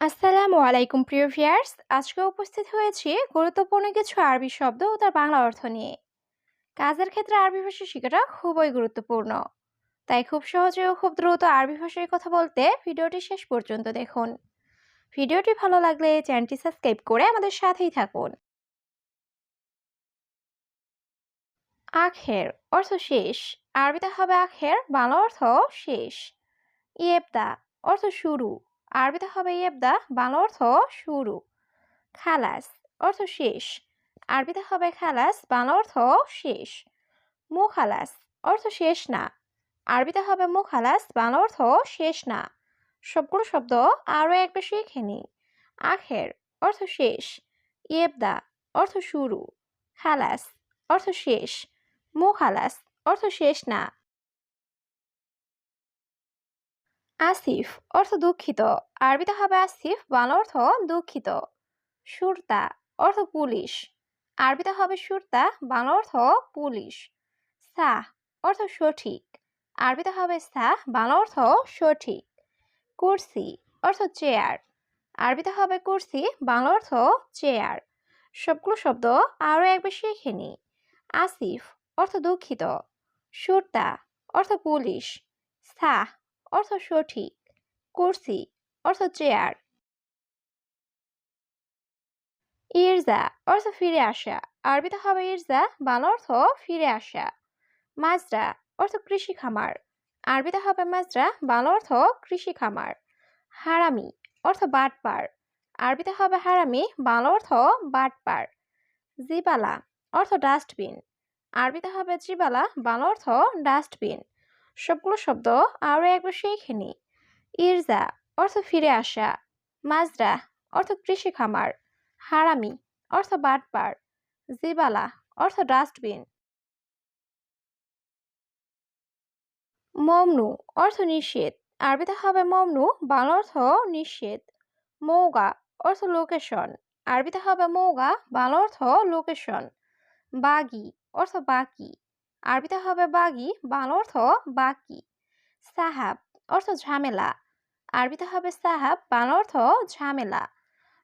আসসালামু আলাইকুম, প্রিয় ভিয়ার্স আজকে উপস্থিত হয়েছি গুরুত্বপূর্ণ কিছু আরবি শব্দ ও তার বাংলা অর্থ নিয়ে। কাজের ক্ষেত্রে আরবি ভাষা শেখাটা খুবই গুরুত্বপূর্ণ। তাই খুব সহজে ও খুব দ্রুত আরবি ভাষায় কথা বলতে ভিডিওটি শেষ পর্যন্ত দেখুন। ভিডিওটি ভালো লাগলে চ্যানেলটি সাবস্ক্রাইব করে আমাদের সাথেই থাকুন। আখের অর্থ শেষ। আরবিতে হবে আখের, বাংলা অর্থ শেষ। ইয়েবদা অর্থ শুরু। আরবিতে হবে ইয়েবদা বাংলা অর্থ শুরু। খালাস, অর্থ শেষ। আরবিতে হবে খালাস, বাংলা অর্থ শেষ। মুখালাস, অর্থ শেষ না। আরবিতে হবে মুখালাস, বাংলা অর্থ শেষ না। সবগুলো শব্দ আরও একবার শিখে নি আখের, অর্থ শেষ। ইয়েবদা, অর্থ শুরু। খালাস, অর্থ শেষ। মুখালাস, অর্থ শেষ না। আসিফ অর্থ দুঃখিত। আরবিতে হবে আসিফ, বাংলা অর্থ দুঃখিত। সুরতা অর্থ পুলিশ। আরবিতে হবে সুরতা, বাংলা অর্থ পুলিশ। সাহ অর্থ সঠিক। আরবিতে হবে সাহ, বাংলা অর্থ সঠিক। কুরসি অর্থ চেয়ার। আরবিতে হবে কুরসি, বাংলা অর্থ চেয়ার। সবগুলো শব্দ আরও একবার শিখে নি আসিফ অর্থ দুঃখিত। সুরতা অর্থ পুলিশ। সাহ অর্থ সঠিক, কুরসি, অর্থ চেয়ার। ইরজা, অর্থ ফিরে আসা। আরবিতে হবে ইরজা, বাংলা অর্থ ফিরে আসা। মাজরা, অর্থ কৃষি খামার। আরবিতে হবে মাজরা, বাংলা অর্থ কৃষি খামার। হারামি, অর্থ বাটপার। আরবিতে হবে হারামি, বাংলা অর্থ বাটপার। জিবালা, অর্থ ডাস্টবিন। আরবিতে হবে জিবালা, বাংলা অর্থ ডাস্টবিন। সবগুলো শব্দ আরও একবার শিখে নি ইরজা, অর্থ ফিরে আসা। মাজরা, অর্থ কৃষি খামার। হারামি, অর্থ বাটপার। জিবালা, অর্থ ডাস্টবিন। মমনু, অর্থ নিষেধ। আরবিতে হবে মমনু, বাংলা অর্থ নিষেধ। মৌগা, অর্থ লোকেশন। আরবিতে হবে মৌগা, বাংলা অর্থ লোকেশন। বাগি, অর্থ বাকি। আরবিতে হবে বাগি, বাংলা অর্থ বাকি। সাহাব, অর্থ ঝামেলা। আরবিতে হবে সাহাব, বাংলা অর্থ ঝামেলা।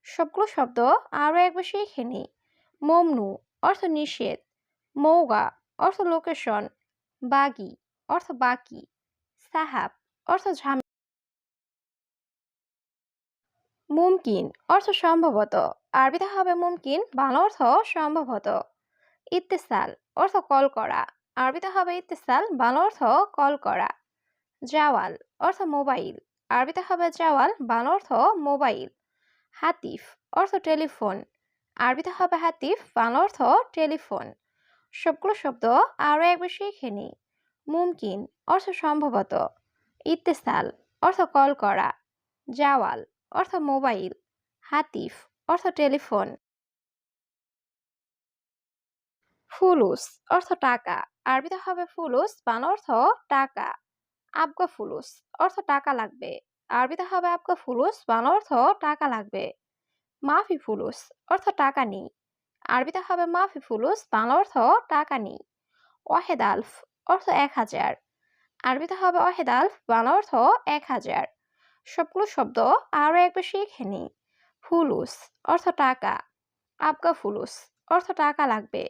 সবগুলো শব্দ আরও একবার শিখে নি মমনু, অর্থ নিষেধ। মৌগা, অর্থ লোকেশন। বাগি, অর্থ বাকি। সাহাব, অর্থ ঝামেলা মুমকিন, অর্থ সম্ভবত। আরবিতে হবে মুমকিন, বাংলা অর্থ সম্ভবত। ইত্তেসাল, অর্থ কল করা। আরবিতে হবে ইত্তেসাল, বাংলা অর্থ কল করা। জাওয়াল, অর্থ মোবাইল। আরবিতে হবে জাওয়াল, বাংলা অর্থ মোবাইল। হাতিফ, অর্থ টেলিফোন। আরবিতে হবে হাতিফ, বাংলা অর্থ টেলিফোন। সবগুলো শব্দ আরও একবার শিখে নি মুমকিন, অর্থ সম্ভবত। ইত্তেসাল, অর্থ কল করা। জাওয়াল, অর্থ মোবাইল। হাতিফ, অর্থ টেলিফোন। ফুলুস অর্থ টাকা। আরবিতে হবে ফুলুস, বান অর্থ টাকা। আবগা ফুলুস অর্থ টাকা লাগবে। আরবিতে হবে আবগা ফুলুস, বান অর্থ টাকা লাগবে। মাফি ফুলুস অর্থ টাকা নেই। আরবিতে হবে মাফি ফুলুস, বান অর্থ টাকা নেই। ওয়াহেদ আলফ অর্থ এক হাজার। আরবিতে হবে ওয়াহেদ আলফ, বান অর্থ এক হাজার। সবগুলো শব্দ আরও একবার শিখে নিই। ফুলুস অর্থ টাকা। আবগা ফুলুস অর্থ টাকা লাগবে।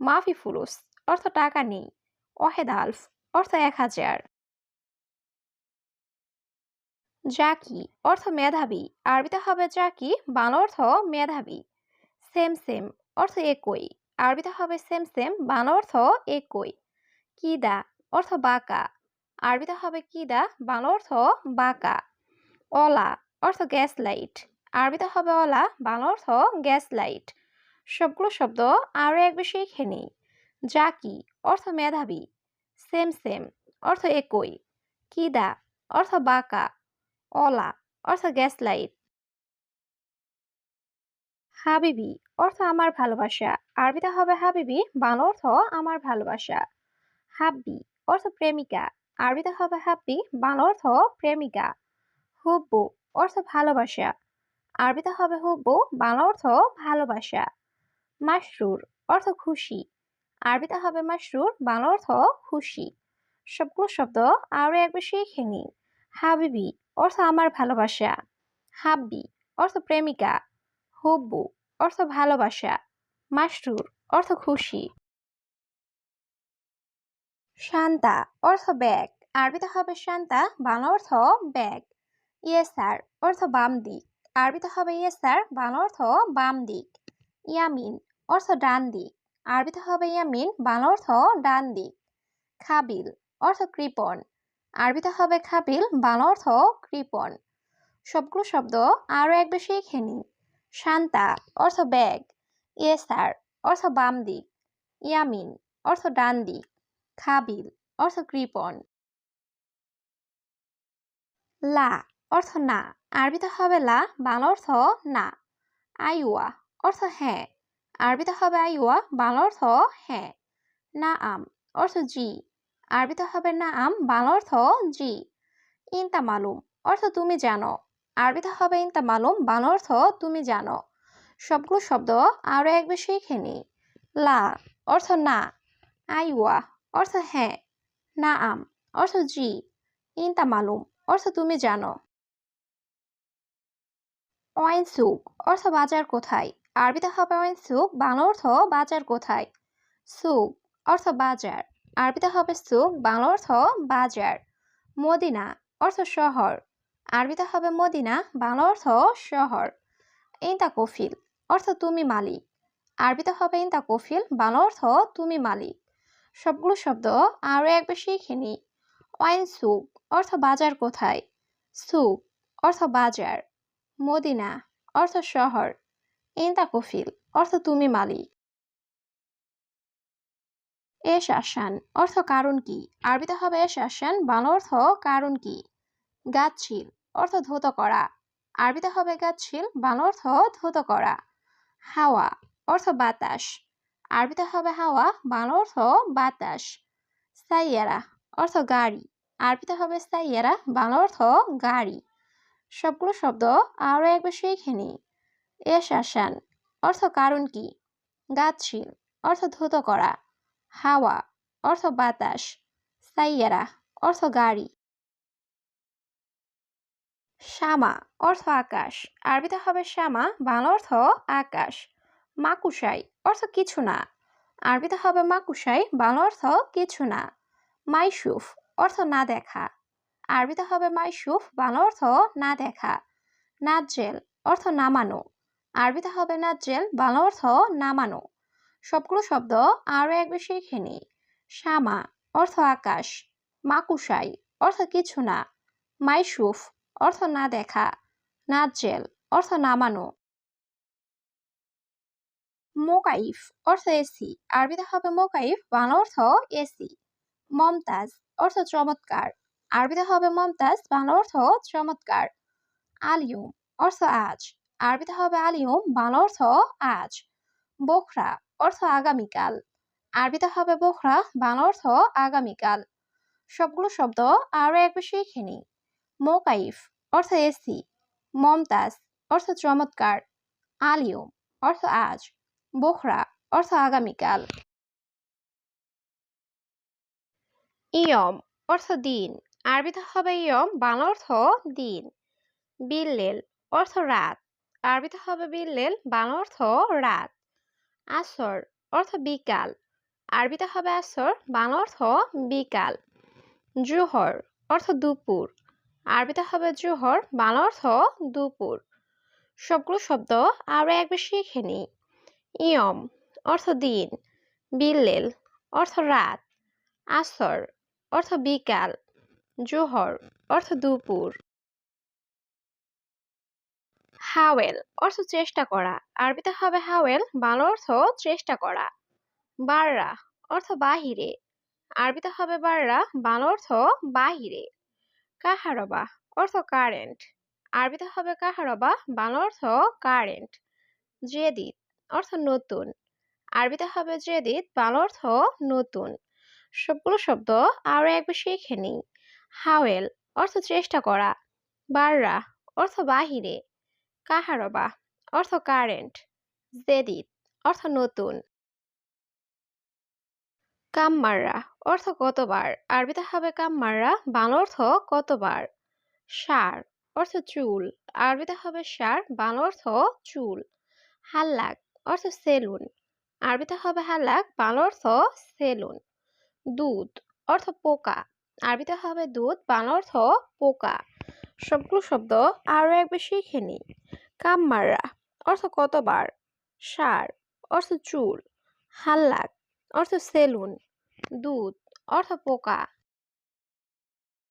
মাফি ফুলুস, অর্থ টাকা নেই। ওয়াহেদ আলফ, অর্থ এক হাজার। জাকি, অর্থ মেধাবী। আরবিতে হবে জাকি, বাংলা অর্থ মেধাবী। সেম সেম, অর্থ একই। আরবিতে হবে সেম সেম, বাংলা অর্থ একই। কিদা, অর্থ বাঁকা। আরবিতে হবে কিদা, বাংলা অর্থ বাঁকা। অলা, অর্থ গ্যাস লাইট আরবিতে হবে অলা, বাংলা অর্থ গ্যাস লাইট সবগুলো শব্দ আরও এক বেশি শিখে নিই। জাকি অর্থ মেধাবী সেম সেম অর্থ একই। কিদা অর্থ বাঁকা। অলা অর্থ গ্যাস লাইট হাবিবি অর্থ আমার ভালোবাসা। আরবিতে হবে হাবিবি, বাংলা অর্থ আমার ভালোবাসা। হাব্বি অর্থ প্রেমিকা। আরবিতে হবে হাব্বি, বাংলা অর্থ প্রেমিকা। হুব্বু অর্থ ভালোবাসা। আরবিতে হবে হুব্বু, বাংলা অর্থ ভালোবাসা। মাসরুর অর্থ খুশি। আরবিতে হবে মাসরুর বাংলা অর্থ খুশি। সবগুলো শব্দ আরও একবার শিখে নিই। হাবিবি অর্থ আমার ভালোবাসা। হাব্বি অর্থ প্রেমিকা। হুব্বু অর্থ ভালোবাসা। মাসরুর অর্থ খুশি। শান্তা অর্থ ব্যাগ। আরবিতে হবে শান্তা, বাংলা অর্থ ব্যাগ। ইয়েসার অর্থ বাম দিক। আরবিতে হবে ইয়েসার, বাংলা অর্থ বাম দিক। ইয়ামিন অর্থ ডান দিক। আরবিতে হবে ইয়ামিন, বাংলা অর্থ ডান দিক। খাবিল, অর্থ কৃপণ। আরবিতে হবে খাবিল, বাংলা অর্থ কৃপণ। সবগুলো শব্দ আরও একবার শিখে নিই। শান্তা, অর্থ ব্যাগ। ইয়েসার, অর্থ বাম দিক। ইয়ামিন, অর্থ ডান দিক। খাবিল, অর্থ কৃপণ। লা, অর্থ না। আরবিতে হবে লা, বাংলা অর্থ না। আইওয়া, অর্থ হ্যাঁ। আরবিতে হবে আইওয়া বাংলা অর্থ হ্যাঁ না আম অর্থ জি আরবিতে হবে না আম বাংলা অর্থ জি ইনতা মালুম অর্থ তুমি জানো আরবিতে হবে ইনতা মালুম বাংলা অর্থ তুমি জানো সবগুলো শব্দ আরও একবার শিখে নি লা অর্থ না আইওয়া অর্থ হ্যাঁ না আম অর্থ জি ইনতা মালুম অর্থ তুমি জানো ওয়াইন সুক অর্থ বাজার কোথায় আরবিতে হবে ওয়াইন সুক বাংলা অর্থ বাজার কোথায়? সুক অর্থ বাজার। আরবিতে হবে সুক বাংলা অর্থ বাজার। মদিনা, অর্থ শহর। আরবিতে হবে মদিনা, বাংলা অর্থ শহর। ইনতা কফিল, অর্থ তুমি মালিক। আরবিতে হবে ইনতা কফিল, বাংলা অর্থ তুমি মালিক। সবগুলো শব্দ আরও একবার শিখে নি ওয়াইন সুক অর্থ বাজার কোথায়? সুক অর্থ বাজার। মদিনা, অর্থ শহর। ইনতা কফিল অর্থ তুমি মালিক এ আসান অর্থ কারণ কি আরবিতে হবে আসান বাংলা অর্থ কারণ কি গাছছিল অর্থ ধৌত করা আরবিতে হবে গাছছিল বাংলা অর্থ ধৌত করা হাওয়া অর্থ বাতাস আরবিতে হবে হাওয়া বাংলা অর্থ বাতাস সাইয়ারা অর্থ গাড়ি আরবিতে হবে সাইয়ারা বাংলা অর্থ গাড়ি সবগুলো শব্দ আরও একবার শিখে নি আসান অর্থ কারণ কি? গাছছিল অর্থ ধুত করা। হাওয়া, অর্থ বাতাস। সাইয়ারা, অর্থ গাড়ি। শ্যামা অর্থ আকাশ। আরবিতে হবে শ্যামা বাংলা অর্থ আকাশ। মাকুশাই, অর্থ কিছু না। আরবিতে হবে মাকুশাই, বাংলা অর্থ কিছু না। মাইসুফ, অর্থ না দেখা। আরবিতে হবে মাইসুফ, বাংলা অর্থ না দেখা। নাজেল অর্থ নামানো আরবিতে হবে নাজেল বাংলা অর্থ নামানো। সবগুলো শব্দ আরও একবার শিখে নি শ্যামা অর্থ আকাশ। মাকুসাই অর্থ কিছু না। মাইসুফ অর্থ না দেখা। নাজেল অর্থ নামানো। মোকাইফ, অর্থ এসি। আরবিতে হবে মোকাইফ, বাংলা অর্থ এসি। মমতাজ, অর্থ চমৎকার। আরবিতে হবে মমতাজ, বাংলা অর্থ চমৎকার। আলিউম অর্থ আজ। আরবিতে হবে আলিউম বাংলা অর্থ আজ। বোখরা, অর্থ আগামীকাল। আরবিতে হবে বোখরা, বাংলা অর্থ আগামীকাল। সবগুলো শব্দ আরও একবার শিখে নিই। মোকাইফ, অর্থ এসি। মমতাজ, অর্থ চমৎকার। আলিউম অর্থ আজ। বোখরা, অর্থ আগামীকাল। ইয়ম, অর্থ দিন। আরবিতে হবে ইয়ম, বাংলা অর্থ দিন। বিল্লেল, অর্থ রাত। আরবিতে হবে বিল্লেল বাংলা অর্থ রাত। আসর অর্থ বিকাল। আরবিতে হবে আসর বাংলা অর্থ বিকাল। জোহর অর্থ দুপুর। আরবিতে হবে জোহর বাংলা অর্থ দুপুর। সবগুলো শব্দ আরও একবার শিখে নিই। ইয়ম অর্থ দিন। বিল্লেল অর্থ রাত। আসর অর্থ বিকাল। জোহর অর্থ দুপুর। হাওয়েল, অর্থ চেষ্টা করা। আরবিতে হবে হাওয়েল, বাংলা অর্থ চেষ্টা করা। বাররা, অর্থ বাহিরে। আরবিতে হবে বাররা, বাংলা অর্থ বাহিরে। কাহারবা, অর্থ কারেন্ট। আরবিতে হবে কাহারবা, বাংলা অর্থ কারেন্ট। জেদিত, অর্থ নতুন। আরবিতে হবে জেদিত, বাংলা অর্থ নতুন। সবগুলো শব্দ আরও একবার শিখে নিই। হাওয়েল, অর্থ চেষ্টা করা। বাররা, অর্থ বাহিরে। কাহারবা অর্থ কারেন্ট। জেদিত। অর্থ নতুন। কামমাররা। অর্থ কতবার? আরবিতে হবে কামমাররা। বাংলা অর্থ কতবার? সার। অর্থ চুল। আরবিতে হবে সার। বাংলা অর্থ চুল। হাল্লাক। অর্থ সেলুন। আরবিতে হবে হাল্লাক। বাংলা অর্থ সেলুন। দুধ। অর্থ পোকা। আরবিতে হবে দুধ। বাংলা অর্থ পোকা। সবগুলো শব্দ আরও একবার শিখে নিই। কামমাররা অর্থ কতবার? সার অর্থ চুল। হাল্লাক অর্থ সেলুন। দুধ অর্থ পোকা।